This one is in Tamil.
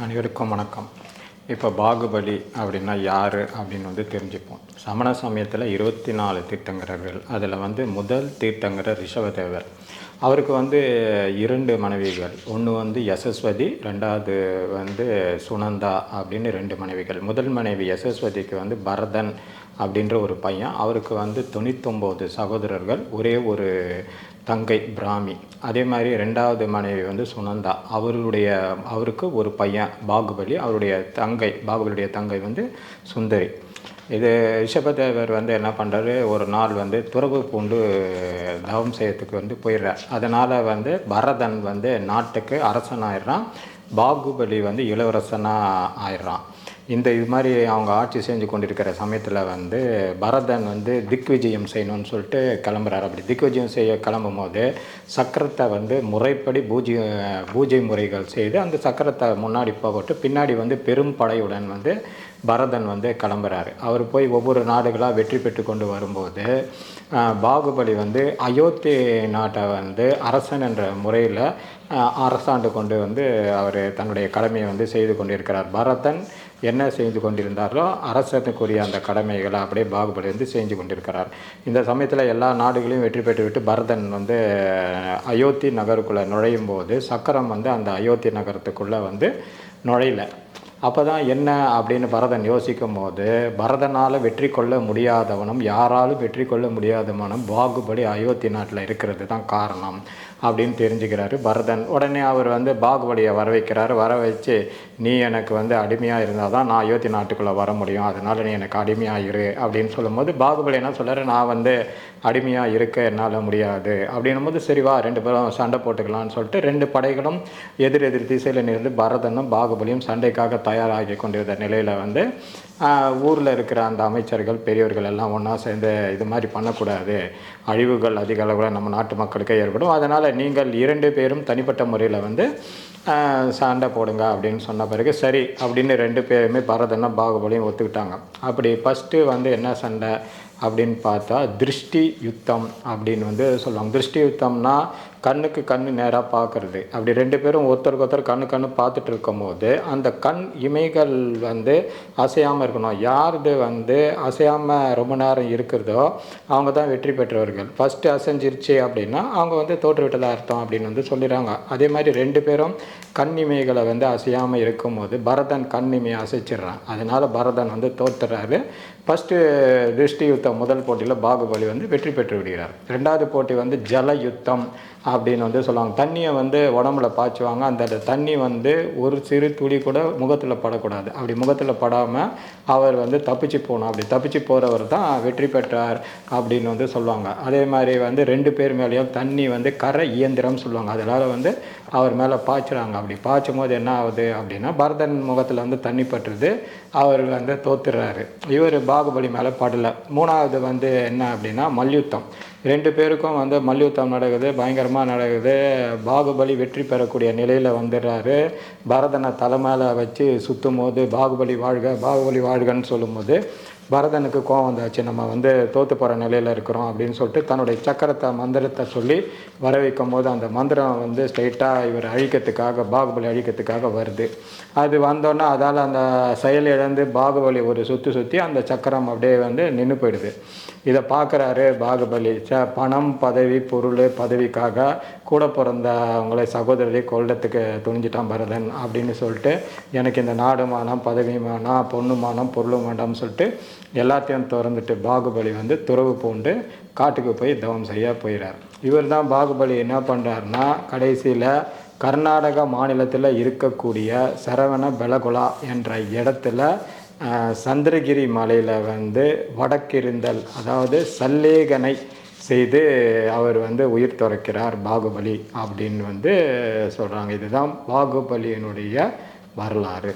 அனைவருக்கும் வணக்கம். இப்போ பாகுபலி அப்படின்னா யார் அப்படின்னு வந்து தெரிஞ்சுப்போம். சமண சமயத்தில் இருபத்தி நாலு தீர்த்தங்கரர்கள். அதில் வந்து முதல் தீர்த்தங்கரர் ரிஷபதேவர். அவருக்கு வந்து இரண்டு மனைவிகள். ஒன்று வந்து யசஸ்வதி ரெண்டாவது வந்து சுனந்தா அப்படின்னு ரெண்டு மனைவிகள். முதல் மனைவி யசஸ்வதிக்கு வந்து பரதன் அப்படின்ற ஒரு பையன். அவருக்கு வந்து தொண்ணூத்தொம்போது சகோதரர்கள் ஒரே ஒரு தங்கை பிராமி. அதே மாதிரி ரெண்டாவது மனைவி வந்து சுனந்தா. அவருடைய அவருக்கு ஒரு பையன் பாகுபலி. அவருடைய தங்கை பாகுபலியுடைய தங்கை வந்து சுந்தரி. இது ரிஷபதேவர் வந்து என்ன பண்ணுறாரு ஒரு நாள் வந்து துறவு பூண்டு தவம் செய்யறதுக்கு வந்து போயிடுறார். அதனால் வந்து பரதன் வந்து நாட்டுக்கு அரசன் ஆயிடுறான் பாகுபலி வந்து இளவரசனாக ஆயிடுறான். இந்த இது மாதிரி அவங்க ஆட்சி செஞ்சு கொண்டிருக்கிற சமயத்தில் வந்து பரதன் வந்து திக் விஜயம் செய்யணும்னு சொல்லிட்டு கிளம்புறாரு. அப்படி திக் விஜயம் செய்ய கிளம்பும் போது சக்கரத்தை வந்து முறைப்படி பூஜை பூஜை முறைகள் செய்து அந்த சக்கரத்தை முன்னாடி போகட்டு பின்னாடி வந்து பெரும் படையுடன் வந்து பரதன் வந்து கிளம்புறாரு. அவர் போய் ஒவ்வொரு நாடுகளாக வெற்றி பெற்று கொண்டு வரும்போது பாகுபலி வந்து அயோத்தி நாட்டை வந்து அரசன் என்ற முறையில் அரசாண்டு கொண்டு வந்து அவர் தன்னுடைய கடமையை வந்து செய்து கொண்டிருக்கிறார். பரதன் என்ன செய்து கொண்டிருந்தாரோ அரசனுக்குரிய அந்த கடமைகளை அப்படியே பாகுபலி வந்து செஞ்சு கொண்டிருக்கிறார். இந்த சமயத்தில் எல்லா நாடுகளையும் வெற்றி பெற்றுவிட்டு பரதன் வந்து அயோத்தி நகருக்குள்ளே நுழையும் போது சக்கரம் வந்து அந்த அயோத்தி நகரத்துக்குள்ளே வந்து நுழையல. அப்போ தான் என்ன அப்படின்னு பரதன் யோசிக்கும் போது பரதனால் வெற்றி கொள்ள முடியாதவனும் யாராலும் வெற்றி கொள்ள முடியாதவனும் பாகுபலி அயோத்தி நாட்டில் இருக்கிறது தான் காரணம். அப்படின்னு தெரிஞ்சுக்கிறாரு. பரதன் உடனே அவர் வந்து பாகுபலியை வர வைக்கிறாரு வர வச்சு நீ எனக்கு வந்து அடிமையாக இருந்தால் தான் நான் அயோத்தி நாட்டுக்குள்ளே வர முடியும். அதனால் நீ எனக்கு அடிமையாக இரு. அப்படின்னு சொல்லும்போது பாகுபலி என்ன சொல்கிறார் நான் வந்து அடிமையாக இருக்க என்னால் முடியாது. அப்படின்னும் போது சரிவா ரெண்டு பேரும் சண்டை போட்டுக்கலாம்னு சொல்லிட்டு ரெண்டு படைகளும் எதிர் எதிர் திசையில் நின்று பரதனும் பாகுபலியும் சண்டைக்காக தயாராகி கொண்டிருந்த நிலையில் வந்து ஊரில் இருக்கிற அந்த அமைச்சர்கள் பெரியவர்கள் எல்லாம் ஒன்றா சேர்ந்து இது மாதிரி பண்ணக்கூடாது. அழிவுகள் அதிக அளவில் நம்ம நாட்டு மக்களுக்கே ஏற்படும். அதனால் நீங்கள் இரண்டு பேரும் தனிப்பட்ட முறையில் வந்து சண்டை போடுங்க அப்படின்னு சொன்ன பிறகு சரி அப்படின்னு ரெண்டு பேருமே பரதனும் பாகுபலியும் ஒத்துக்கிட்டாங்க. அப்படி ஃபஸ்ட்டு வந்து என்ன சண்டை? அப்படின்னு பார்த்தா திருஷ்டி யுத்தம் அப்படின்னு வந்து சொல்லுவாங்க. திருஷ்டி யுத்தம்னா கண்ணுக்கு கண் நேராக பார்க்கறது. அப்படி ரெண்டு பேரும் ஒருத்தருக்கு ஒருத்தர் கண்ணு கண்ணு பார்த்துட்டு இருக்கும்போது அந்த கண் இமைகள் வந்து அசையாமல் இருக்கணும். யாருது வந்து அசையாமல் ரொம்ப நேரம் இருக்கிறதோ அவங்க தான் வெற்றி பெற்றவர்கள். ஃபஸ்ட்டு அசைஞ்சிருச்சு அப்படின்னா அவங்க வந்து தோற்றுவிட்டதாக அர்த்தம் அப்படின்னு வந்து சொல்லிடுறாங்க. அதே மாதிரி ரெண்டு பேரும் கண் இமைகளை வந்து அசையாமல் இருக்கும்போது பரதன் கண் இமையை அசைச்சிடுறான். அதனால் பரதன் வந்து தோற்றுறாரு ஃபஸ்ட்டு திருஷ்டி யுத்தம் முதல் போட்டியில் பாகுபலி வந்து வெற்றி பெற்று விடுகிறார். ரெண்டாவது போட்டி வந்து ஜல யுத்தம் அப்படின்னு வந்து சொல்லுவாங்க. தண்ணியை வந்து உடம்புல பாய்ச்சுவாங்க. அந்த தண்ணி வந்து ஒரு சிறு துளி கூட முகத்தில் படக்கூடாது. அப்படி முகத்தில் படாமல் அவர் வந்து தப்பிச்சு போகணும். அப்படி தப்பிச்சு போகிறவர் தான் வெற்றி பெற்றார் அப்படின்னு வந்து சொல்லுவாங்க. அதே மாதிரி வந்து ரெண்டு பேர் மேலேயும் தண்ணி வந்து கரை இயந்திரம் சொல்லுவாங்க. அதனால் வந்து அவர் மேலே பாய்ச்சுறாங்க. அப்படி பாய்ச்சும் போது என்ன ஆகுது அப்படின்னா பரதன் முகத்தில் வந்து தண்ணி பட்டுருது. அவர் வந்து தோத்துறாரு. இவர் பாகுபலி மேலே படலை. மூணாவது வந்து என்ன அப்படின்னா மல்யுத்தம். ரெண்டு பேருக்கும் வந்து மல்யுத்தம் நடக்குது பயங்கரமாக நடக்குது. பாகுபலி வெற்றி பெறக்கூடிய நிலையில் வந்துடுறாரு. பரதனை தலை மேலே வச்சு சுற்றும் போது பாகுபலி வாழ்க பாகுபலி வாழ்கன்னு சொல்லும்போது பரதனுக்கு கோவம் வந்தாச்சு. நம்ம வந்து தோற்று போகிற நிலையில் இருக்கிறோம் அப்படின்னு சொல்லிட்டு தன்னுடைய சக்கரத்தை மந்திரத்தை சொல்லி வர வைக்கும் போது அந்த மந்திரம் வந்து ஸ்ட்ரைட்டாக இவர் அழிக்கிறதுக்காக பாகுபலி அழிக்கிறதுக்காக வருது. அது வந்தோன்னே அதால் அந்த செயல் இழந்து பாகுபலி ஒரு சுற்றி சுற்றி அந்த சக்கரம் அப்படியே வந்து நின்று போயிடுது. இதை பார்க்குறாரு பாகுபலி. ச பணம் பதவி பொருள் பதவிக்காக கூட பிறந்த அவங்களை சகோதரரை கொல்றதுக்கு துணிஞ்சிட்டான் பரதன் அப்படின்னு சொல்லிட்டு எனக்கு இந்த நாடு மானம் பதவி மானம் பொண்ணு மானம் பொருள் வேண்டாம்னு சொல்லிட்டு எல்லாத்தையும் திறந்துட்டு பாகுபலி வந்து துறவு பூண்டு காட்டுக்கு போய் தவம் செய்ய போயிடார் இவர் தான் பாகுபலி என்ன பண்ணுறாருன்னா கடைசியில் கர்நாடக மாநிலத்தில் இருக்கக்கூடிய சரவண பெலகுலா என்ற இடத்துல சந்திரகிரி மலையில் வந்து வடக்கிருந்தல் அதாவது சல்லேகனை செய்து அவர் வந்து உயிர் துறக்கிறார் பாகுபலி அப்படின்னு வந்து சொல்கிறாங்க இதுதான் பாகுபலியினுடைய வரலாறு.